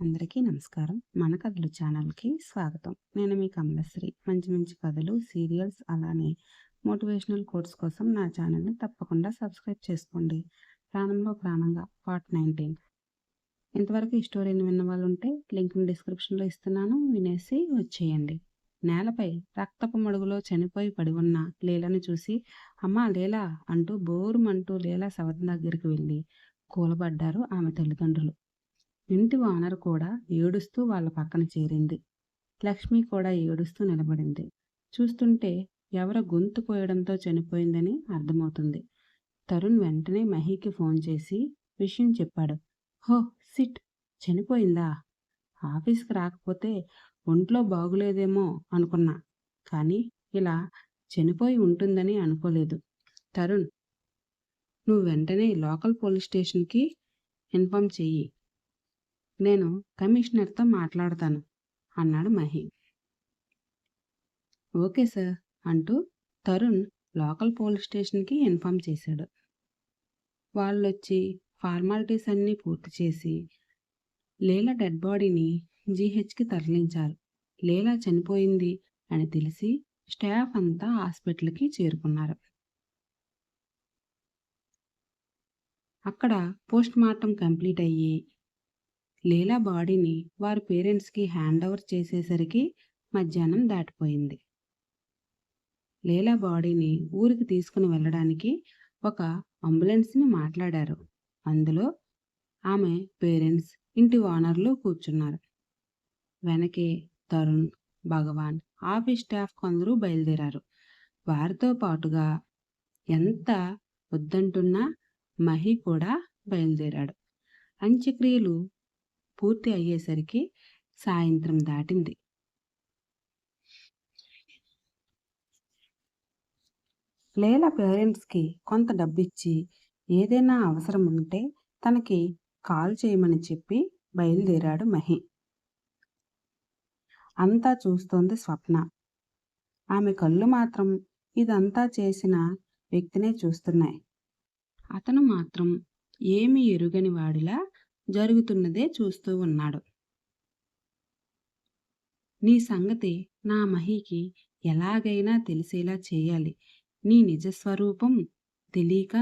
అందరికీ నమస్కారం. మన కథలు ఛానల్కి స్వాగతం. నేను మీ కమలశ్రీ. మంచి మంచి కథలు సీరియల్స్ అలానే మోటివేషనల్ కోర్స్ కోసం నా ఛానల్ని తప్పకుండా సబ్స్క్రైబ్ చేసుకోండి. ప్రాణంలో ప్రాణంగా. Part nineteen. ఇంతవరకు ఈ స్టోరీని విన్న వాళ్ళు ఉంటే లింక్ని డిస్క్రిప్షన్లో ఇస్తున్నాను. వినేసి వచ్చేయండి. నేలపై రక్తపు మడుగులో చనిపోయి పడి ఉన్న లీలను చూసి అమ్మా లీలా అంటూ బోరుమంటూ లీలా శవం దగ్గరికి వెళ్ళి కూలబడ్డారు ఆమె తల్లిదండ్రులు. ఇంటి ఓనర్ కూడా ఏడుస్తూ వాళ్ళ పక్కన చేరింది. లక్ష్మి కూడా ఏడుస్తూ నిలబడింది. చూస్తుంటే ఎవరో గొంతు కోయడంతో చనిపోయిందని అర్థమవుతుంది. తరుణ్ వెంటనే మహీకి ఫోన్ చేసి విషయం చెప్పాడు. హో సిట్ చనిపోయిందా? ఆఫీస్కి రాకపోతే ఒంట్లో బాగులేదేమో అనుకున్నా. కానీ ఇలా చనిపోయి ఉంటుందని అనుకోలేదు. తరుణ్ నువ్వు వెంటనే లోకల్ పోలీస్ స్టేషన్కి ఇన్ఫామ్ చెయ్యి. నేను కమిషనర్తో మాట్లాడతాను అన్నాడు మహి. ఓకే సార్ అంటూ తరుణ్ లోకల్ పోలీస్ స్టేషన్కి ఇన్ఫామ్ చేశాడు. వాళ్ళొచ్చి ఫార్మాలిటీస్ అన్నీ పూర్తి చేసి లీలా డెడ్ బాడీని జీహెచ్కి తరలించారు. లీలా చనిపోయింది అని తెలిసి స్టాఫ్ అంతా హాస్పిటల్కి చేరుకున్నారు. అక్కడ పోస్ట్ మార్టం కంప్లీట్ అయ్యి లీలా బాడీని వారి పేరెంట్స్కి హ్యాండ్ ఓవర్ చేసేసరికి మధ్యాహ్నం దాటిపోయింది. లీలా బాడీని ఊరికి తీసుకుని వెళ్ళడానికి ఒక అంబులెన్స్ని మాట్లాడారు. అందులో ఆమె పేరెంట్స్ ఇంటి ఓనర్లు కూర్చున్నారు. వెనకే తరుణ్ భగవాన్ ఆఫీస్ స్టాఫ్ కొందరు బయలుదేరారు. వారితో పాటుగా ఎంత వద్దంటున్నా మహి కూడా బయలుదేరాడు. అంత్యక్రియలు పూర్తి అయ్యేసరికి సాయంత్రం దాటింది. లేల పేరెంట్స్కి కొంత డబ్బిచ్చి ఏదైనా అవసరం ఉంటే తనకి కాల్ చేయమని చెప్పి బయలుదేరాడు మహి. అంతా చూస్తోంది స్వప్న. ఆమె కళ్ళు మాత్రం ఇదంతా చేసిన వ్యక్తినే చూస్తున్నాయి. అతను మాత్రం ఏమి ఎరుగని వాడిలా జరుగుతున్నదే చూస్తూ ఉన్నాడు. నీ సంగతి నా మహికి ఎలాగైనా తెలిసేలా చేయాలి. నీ నిజస్వరూపం తెలియక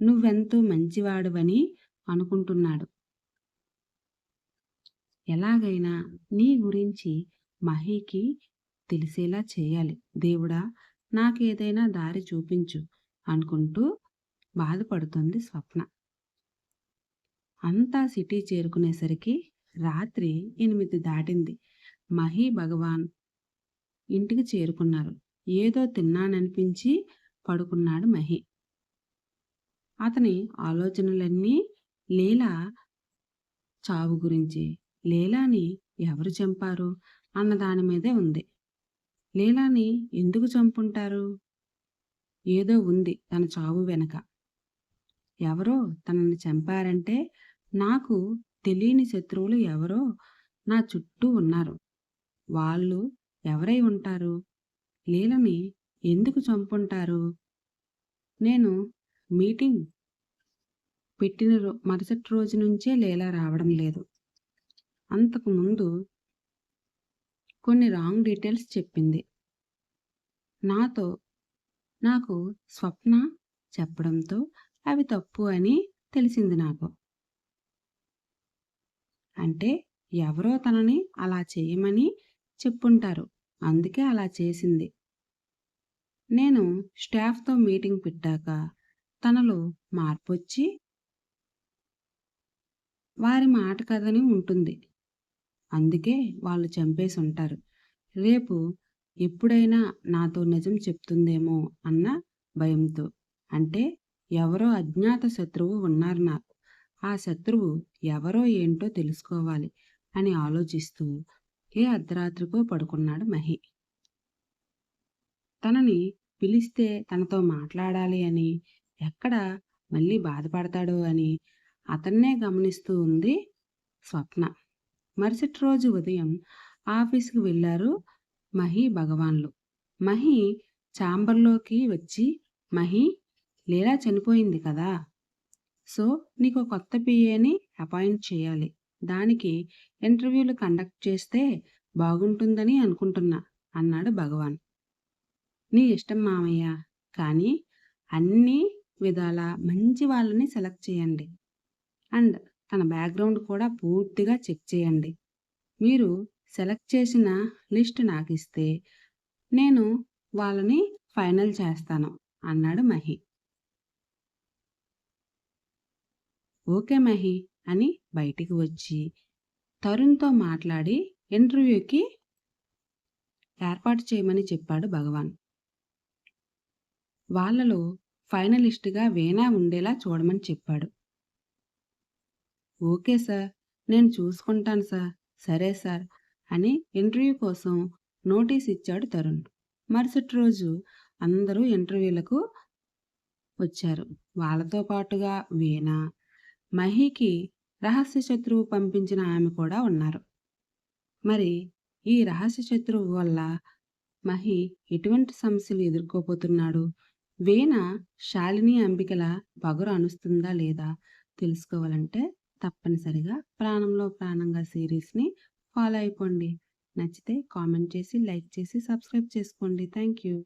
నువ్వెంతో మంచివాడువని అనుకుంటున్నాడు. ఎలాగైనా నీ గురించి మహికి తెలిసేలా చేయాలి. దేవుడా నాకేదైనా దారి చూపించు అనుకుంటూ బాధపడుతుంది స్వప్న. అంతా సిటీ చేరుకునేసరికి రాత్రి ఎనిమిది దాటింది. మహి భగవాన్ ఇంటికి చేరుకున్నారు. ఏదో తిన్నాననిపించి పడుకున్నాడు మహి. అతని ఆలోచనలన్నీ లీలా చావు గురించి లీలాని ఎవరు చంపారు? అన్న దాని మీదే ఉంది. లీలాని ఎందుకు చంపుంటారు? ఏదో ఉంది తన చావు వెనక. ఎవరో తనని చంపారంటే నాకు తెలియని శత్రువులు ఎవరో నా చుట్టూ ఉన్నారు. వాళ్ళు ఎవరై ఉంటారు? లీలని ఎందుకు చంపుంటారు? నేను మీటింగ్ పెట్టిన రో మరుసటి రోజు నుంచే లీలా రావడం లేదు. అంతకుముందు కొన్ని రాంగ్ డీటెయిల్స్ చెప్పింది. నాతో నాకు స్వప్న చెప్పడంతో అవి తప్పు అని తెలిసింది నాకు. అంటే ఎవరో తనని అలా చేయమని చెప్పుంటారు. అందుకే అలా చేసింది. నేను స్టాఫ్తో మీటింగ్ పెట్టాక తనలో మార్పు వచ్చి వారి మాట కథని ఉంటుంది. అందుకే వాళ్ళు చంపేసి ఉంటారు రేపు ఎప్పుడైనా నాతో నిజం చెప్తుందేమో అన్న భయంతో. అంటే ఎవరో అజ్ఞాత శత్రువు ఉన్నారు నాకు. ఆ శత్రువు ఎవరో ఏంటో తెలుసుకోవాలి అని ఆలోచిస్తూ ఏ అర్ధరాత్రికో పడుకున్నాడు మహి. తనని పిలిస్తే తనతో మాట్లాడాలి అని ఎక్కడ మళ్ళీ బాధపడతాడో అని అతన్నే గమనిస్తూ ఉంది స్వప్న. మరుసటి రోజు ఉదయం ఆఫీస్కి వెళ్ళారు మహి భగవాన్లు. మహి చాంబర్లోకి వచ్చి మహి లీలా చనిపోయింది కదా? సో నీకు కొత్త పిఏని అపాయింట్ చేయాలి. దానికి ఇంటర్వ్యూలు కండక్ట్ చేస్తే బాగుంటుందని అనుకుంటున్నా అన్నాడు భగవాన్. నీ ఇష్టం మామయ్య కానీ అన్ని విధాల మంచి వాళ్ళని సెలెక్ట్ చేయండి. అండ్ తన బ్యాక్గ్రౌండ్ కూడా పూర్తిగా చెక్ చేయండి. మీరు సెలెక్ట్ చేసిన లిస్ట్ నాకు ఇస్తే నేను వాళ్ళని ఫైనల్ చేస్తాను అన్నాడు మహి. ఓకే మహి అని బయటికి వచ్చి తరుణ్తో మాట్లాడి ఇంటర్వ్యూకి ఏర్పాటు చేయమని చెప్పాడు భగవాన్. వాళ్ళలో ఫైనలిస్ట్గా వీణా ఉండేలా చూడమని చెప్పాడు. ఓకే సార్ నేను చూసుకుంటాను సార్ సరే సార్ అని ఇంటర్వ్యూ కోసం నోటీస్ ఇచ్చాడు తరుణ్. మరుసటి రోజు అందరూ ఇంటర్వ్యూలకు వచ్చారు. వాళ్ళతో పాటుగా వీణ మహికి రహస్య శత్రువు పంపించిన ఆమె కూడా ఉన్నారు. మరి ఈ రహస్య శత్రువు వల్ల మహి ఎటువంటి సమస్యలు ఎదుర్కోబోతున్నాడు? వీణ శాలిని అంబికల పగురు అనుస్తుందా లేదా తెలుసుకోవాలంటే తప్పనిసరిగా ప్రాణంలో ప్రాణంగా సిరీస్ని ఫాలో అయిపోండి. నచ్చితే కామెంట్ చేసి లైక్ చేసి సబ్స్క్రైబ్ చేసుకోండి. Thank you.